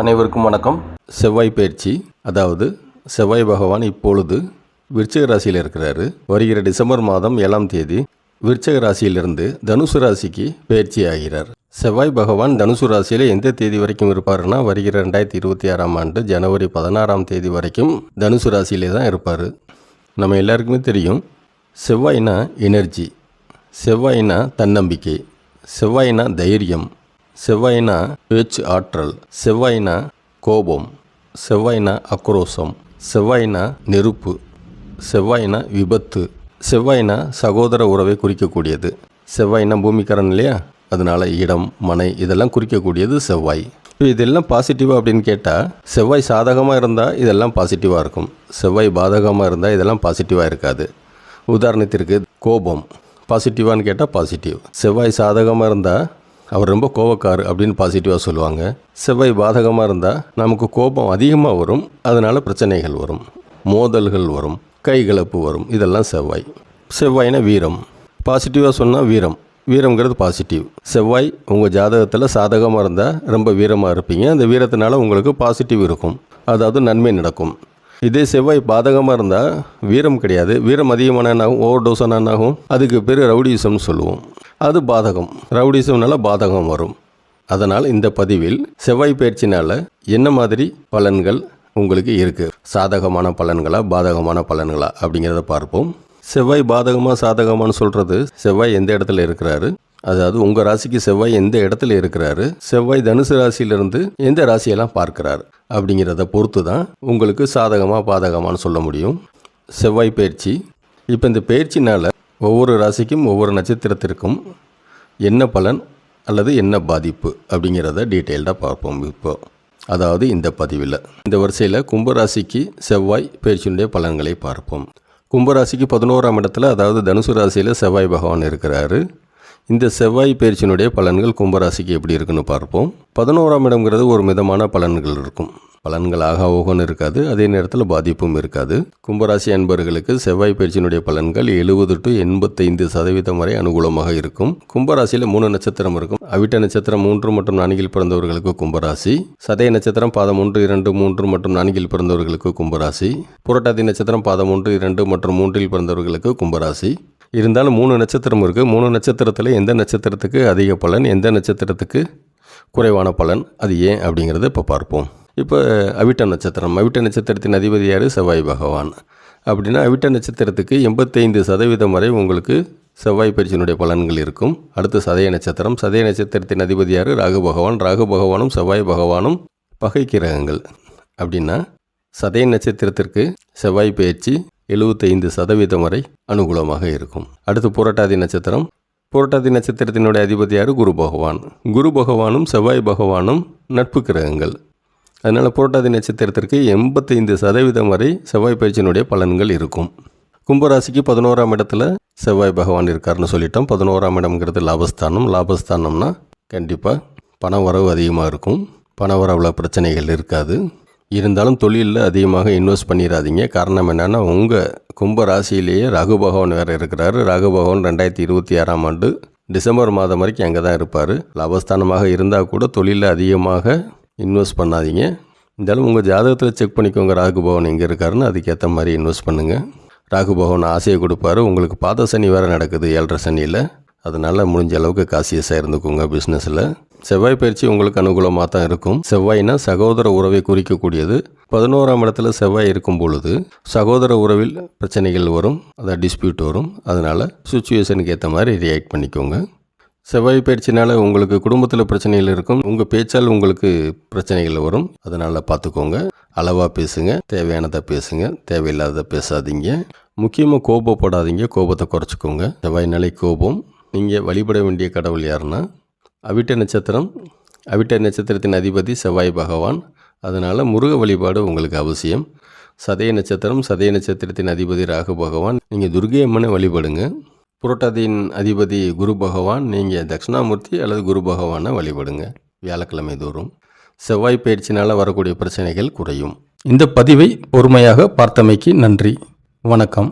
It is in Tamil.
அனைவருக்கும் வணக்கம். செவ்வாய் பயிற்சி அதாவது செவ்வாய் பகவான் இப்பொழுது விருச்சக ராசியில் இருக்கிறாரு. வருகிற டிசம்பர் மாதம் ஏழாம் தேதி விருச்சக ராசியிலிருந்து தனுசு ராசிக்கு பயிற்சி ஆகிறார். செவ்வாய் பகவான் தனுசு ராசியில் எந்த தேதி வரைக்கும் இருப்பாருன்னா வருகிற ரெண்டாயிரத்தி இருபத்தி ஆறாம் ஆண்டு ஜனவரி பதினாறாம் தேதி வரைக்கும் தனுசு ராசியிலே தான் இருப்பார். நம்ம எல்லாருக்குமே தெரியும் செவ்வாய்னா எனர்ஜி செவ்வாய்னா தன்னம்பிக்கை செவ்வாய்னா தைரியம். செவ்வாய்னா பேச்சு ஆற்றல் செவ்வாய்னா கோபம் செவ்வாய்னா ஆக்ரோஷம் செவ்வாய்னா நெருப்பு செவ்வாய்னா விபத்து செவ்வாய்னா சகோதர உறவை குறிக்கக்கூடியது. செவ்வாய்னா பூமிக்காரன் இல்லையா? அதனால இடம் மனை இதெல்லாம் குறிக்கக்கூடியது செவ்வாய். இப்போ இதெல்லாம் பாசிட்டிவாக அப்படின்னு கேட்டால் செவ்வாய் சாதகமாக இருந்தால் இதெல்லாம் பாசிட்டிவாக இருக்கும். செவ்வாய் பாதகமாக இருந்தால் இதெல்லாம் பாசிட்டிவாக இருக்காது. உதாரணத்திற்கு கோபம் பாசிட்டிவான்னு கேட்டால் பாசிட்டிவ் செவ்வாய் சாதகமாக இருந்தால் அவர் ரொம்ப கோவக்கார் அப்படின்னு பாசிட்டிவாக சொல்லுவாங்க. செவ்வாய் பாதகமாக இருந்தால் நமக்கு கோபம் அதிகமாக வரும். அதனால் பிரச்சனைகள் வரும். மோதல்கள் வரும். கைகலப்பு வரும். இதெல்லாம் செவ்வாய். செவ்வாய்னா வீரம். பாசிட்டிவாக சொன்னால் வீரம். வீரம்ங்கிறது பாசிட்டிவ். செவ்வாய் உங்கள் ஜாதகத்தில் சாதகமாக இருந்தால் ரொம்ப வீரமாக இருப்பீங்க. அந்த வீரத்தினால உங்களுக்கு பாசிட்டிவ் இருக்கும். அதாவது நன்மை நடக்கும். இதே செவ்வாய் பாதகமாக இருந்தால் வீரம் கிடையாது. வீரம் அதிகமான என்னாகும்? ஓவர் டோஸ் என்னாகும்? அதுக்கு பேர் ரவுடிசம்னு சொல்லுவோம். அது பாதகம். ரவுடிசம்னால பாதகம் வரும். அதனால் இந்த பதிவில் செவ்வாய் பயிற்சினால் என்ன மாதிரி பலன்கள் உங்களுக்கு இருக்குது சாதகமான பலன்களா பாதகமான பலன்களா அப்படிங்கிறத பார்ப்போம். செவ்வாய் பாதகமாக சாதகமானு சொல்கிறது செவ்வாய் எந்த இடத்துல இருக்கிறாரு? அதாவது உங்கள் ராசிக்கு செவ்வாய் எந்த இடத்துல இருக்கிறாரு? செவ்வாய் தனுசு ராசியிலிருந்து எந்த ராசியெல்லாம் பார்க்கிறார்? அப்படிங்கிறத பொறுத்து தான் உங்களுக்கு சாதகமாக பாதகமானு சொல்ல முடியும். செவ்வாய் பயிற்சி இப்போ இந்த பயிற்சினால் ஒவ்வொரு ராசிக்கும் ஒவ்வொரு நட்சத்திரத்திற்கும் என்ன பலன் அல்லது என்ன பாதிப்பு அப்படிங்கிறத டீட்டெயில்டாக பார்ப்போம் இப்போ. அதாவது இந்த பதிவில். இந்த வரிசையில் கும்பராசிக்கு செவ்வாய் பயிற்சியினுடைய பலன்களை பார்ப்போம். கும்பராசிக்கு பதினோராம் இடத்துல அதாவது தனுசு ராசியில் செவ்வாய் பகவான் இருக்கிறாரு. இந்த செவ்வாய் பயிற்சியினுடைய பலன்கள் கும்பராசிக்கு எப்படி இருக்குன்னு பார்ப்போம். பதினோராம் இடம்ங்கிறது ஒரு மிதமான பலன்கள் இருக்கும். பலன்கள் ஆக ஓகன்னு இருக்காது அதே நேரத்தில் பாதிப்பும் இருக்காது. கும்பராசி அன்பர்களுக்கு செவ்வாய் பயிற்சியினுடைய பலன்கள் எழுபது டு எண்பத்தைந்து சதவீதம் வரை அனுகூலமாக இருக்கும். கும்பராசியில் மூணு நட்சத்திரம் இருக்கும். அவிட்ட நட்சத்திரம் மூன்று மற்றும் நான்கில் பிறந்தவர்களுக்கு கும்பராசி. சதய நட்சத்திரம் பாதம் ஒன்று இரண்டு மூன்று மற்றும் நான்கில் பிறந்தவர்களுக்கு கும்பராசி. புரட்டாதி நட்சத்திரம் பாதம் ஒன்று இரண்டு மற்றும் மூன்றில் பிறந்தவர்களுக்கு கும்பராசி. இருந்தாலும் மூணு நட்சத்திரம் இருக்குது மூணு நட்சத்திரத்தில் எந்த நட்சத்திரத்துக்கு அதிக பலன் எந்த நட்சத்திரத்துக்கு குறைவான பலன் அது ஏன் அப்படிங்கிறத இப்போ பார்ப்போம். இப்போ அவிட்ட நட்சத்திரம். அவிட்ட நட்சத்திரத்தின் அதிபதி யார்? செவ்வாய் பகவான். அப்படின்னா அவிட்ட நட்சத்திரத்துக்கு எண்பத்தைந்து சதவீதம் வரை உங்களுக்கு செவ்வாய் பயிற்சியினுடைய பலன்கள் இருக்கும். அடுத்து சதய நட்சத்திரம். சதய நட்சத்திரத்தின் அதிபதி யார்? ராகு பகவான். ராகு பகவானும் செவ்வாய் பகவானும் பகை கிரகங்கள். அப்படின்னா சதய நட்சத்திரத்திற்கு செவ்வாய் பயிற்சி எழுபத்தைந்து சதவீதம் வரை அனுகூலமாக இருக்கும். அடுத்து புரட்டாதி நட்சத்திரம். புரட்டாதி நட்சத்திரத்தினுடைய அதிபதியார் குரு பகவான். குரு பகவானும் செவ்வாய் பகவானும் நட்பு கிரகங்கள். அதனால் புரட்டாதி நட்சத்திரத்திற்கு எண்பத்தைந்து சதவீதம் வரை செவ்வாய் பயிற்சியினுடைய பலன்கள் இருக்கும். கும்பராசிக்கு பதினோராம் இடத்துல செவ்வாய் பகவான் இருக்காருன்னு சொல்லிட்டோம். பதினோராம் இடம்ங்கிறது லாபஸ்தானம். லாபஸ்தானம்னா கண்டிப்பாக பண வரவு அதிகமாக இருக்கும். பண வரவில் பிரச்சனைகள் இருக்காது. இருந்தாலும் தொழிலில் அதிகமாக இன்வெஸ்ட் பண்ணிடாதீங்க காரணம் என்னென்னா உங்கள் கும்ப ராசியிலேயே ராகு பகவான் வேறு இருக்கிறாரு. ராகு பகவான் ரெண்டாயிரத்தி இருபத்தி ஆறாம் ஆண்டு டிசம்பர் மாதம் வரைக்கும் அங்கே தான் இருப்பார். லாபஸ்தானமாக இருந்தால் கூட தொழிலில் அதிகமாக இன்வெஸ்ட் பண்ணாதீங்க. இருந்தாலும் உங்கள் ஜாதகத்தில் செக் பண்ணிக்கோங்க ராகு பகவான் எங்கே இருக்காருன்னு. அதுக்கேற்ற மாதிரி இன்வெஸ்ட் பண்ணுங்கள் ராகு பகவான் ஆசையை கொடுப்பாரு. உங்களுக்கு பாத சனி வேறு நடக்குது ஏழரை சனியில். அதனால் முடிஞ்ச அளவுக்கு காசியஸாக இருந்துக்கோங்க பிஸ்னஸில் செவ்வாய் பயிற்சி உங்களுக்கு அனுகூலமாக தான் இருக்கும். செவ்வாய்னா சகோதர உறவை குறிக்கக்கூடியது. பதினோராம் இடத்துல செவ்வாய் இருக்கும் பொழுது சகோதர உறவில் பிரச்சனைகள் வரும். அதான் டிஸ்பியூட் வரும். அதனால் சுச்சுவேஷனுக்கு ஏற்ற மாதிரி ரியாக்ட் பண்ணிக்கோங்க. செவ்வாய் பயிற்சினால் உங்களுக்கு குடும்பத்தில் பிரச்சனைகள் இருக்கும். உங்கள் பேச்சால் உங்களுக்கு பிரச்சனைகள் வரும். அதனால் பார்த்துக்கோங்க. அளவாக பேசுங்க. தேவையானதை பேசுங்க. தேவையில்லாததை பேசாதீங்க. முக்கியமாக கோபப்படாதீங்க. கோபத்தை குறைச்சிக்கோங்க. செவ்வாய் நிலை கோபம். நீங்கள் வழிபட வேண்டிய கடவுள் யாருன்னா அவிட்ட நட்சத்திரம் அவிட்ட நட்சத்திரத்தின் அதிபதி செவ்வாய் பகவான். அதனால் முருக வழிபாடு உங்களுக்கு அவசியம். சதய நட்சத்திரம் சதய நட்சத்திரத்தின் அதிபதி ராகு பகவான். நீங்கள் துர்கை அம்மனை வழிபடுங்க. புரட்டாதியின் அதிபதி குரு பகவான். நீங்கள் தட்சிணாமூர்த்தி அல்லது குரு பகவானை வழிபடுங்க. வியாழக்கிழமை தோறும். செவ்வாய் பயிற்சினால் வரக்கூடிய பிரச்சனைகள் குறையும். இந்த பதிவை பொறுமையாக பார்த்தமைக்கு நன்றி. வணக்கம்.